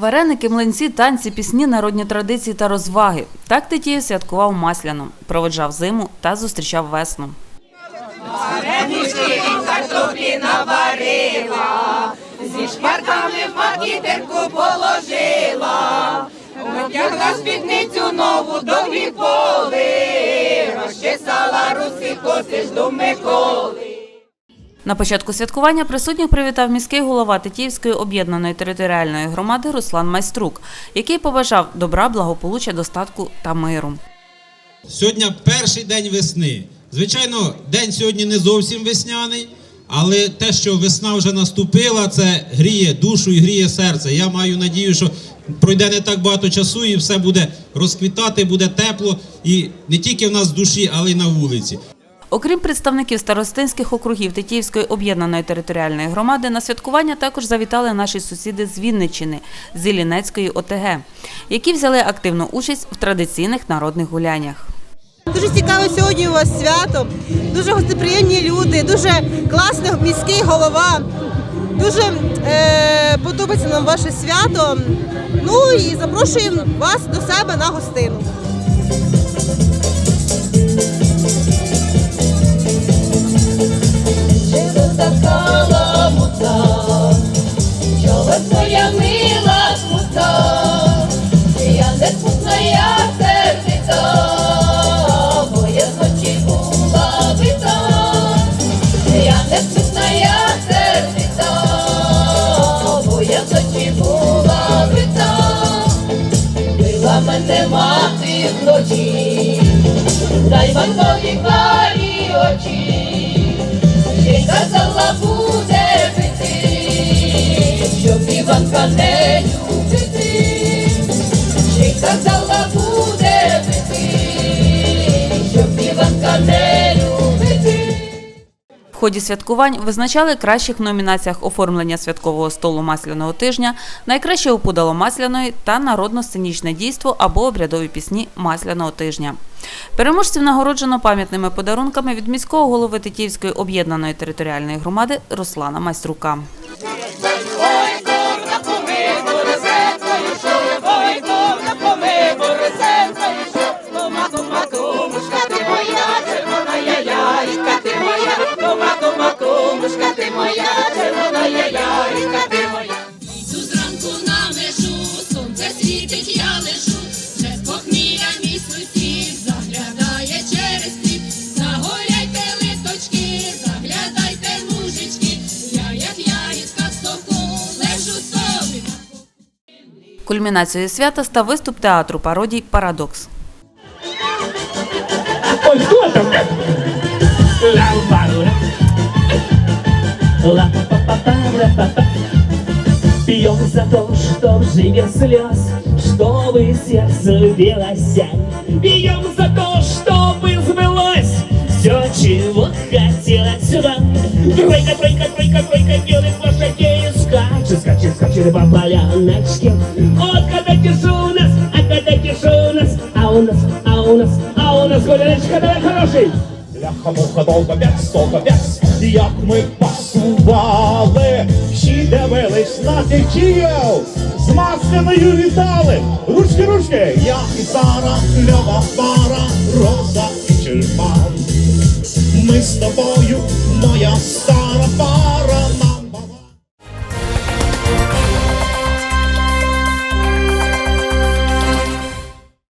Вареники, млинці, танці, пісні, народні традиції та розваги. Так Тетіїв святкував Масляну, проведжав зиму та зустрічав весну. Зі шкварками в макітерку положила, натягла спідницю нову довгі поли, розчесала руси коси ж до Миколи. На початку святкування присутніх привітав міський голова Тетіївської об'єднаної територіальної громади Руслан Майструк, який побажав добра, благополуччя, достатку та миру. Сьогодні перший день весни. Звичайно, день сьогодні не зовсім весняний, але те, що весна вже наступила, це гріє душу і гріє серце. Я маю надію, що пройде не так багато часу і все буде розквітати, буде тепло і не тільки в нас в душі, але й на вулиці. Окрім представників старостинських округів Тетіївської об'єднаної територіальної громади, на святкування також завітали наші сусіди з Вінниччини, з Іллінецької ОТГ, які взяли активну участь в традиційних народних гуляннях. Дуже цікаве сьогодні у вас свято. Дуже гостеприємні люди, дуже класний міський голова. Дуже е, подобається нам ваше свято. Ну і запрошуємо вас до себе на гостину. Мене мати вночі, дай вам нові карі очі. Ще й казала буде ході святкувань визначали кращих в номінаціях оформлення святкового столу масляного тижня, найкраще опудало масляної та народно-сценічне дійство або обрядові пісні масляного тижня. Переможців нагороджено пам'ятними подарунками від міського голови Тетіївської об'єднаної територіальної громади Руслана Майструка. Кульмінацією свята став виступ театру пародій Парадокс. Ой, кто там? Ла-па-ла. Ла-па-па-па-па-па-па. Пьем за то, что в живе слез, чтобы сердце билось. Пьем за то, чтобы сбылось все, чего хотелось вам. Тройка, тройка, тройка, тройка, белых лошадей скачет, скачет, скачет по поляночке. Отгадайте же у нас, отгадайте же у нас, а у нас, а у нас, а у нас гуляночка, давай хороший. Ляха-муха, довго в'яз, довго в'яз, як ми пасували, всі дивились на течіїв, з масляною вітали, ручки, ручки, я і Сара, Льова, пара,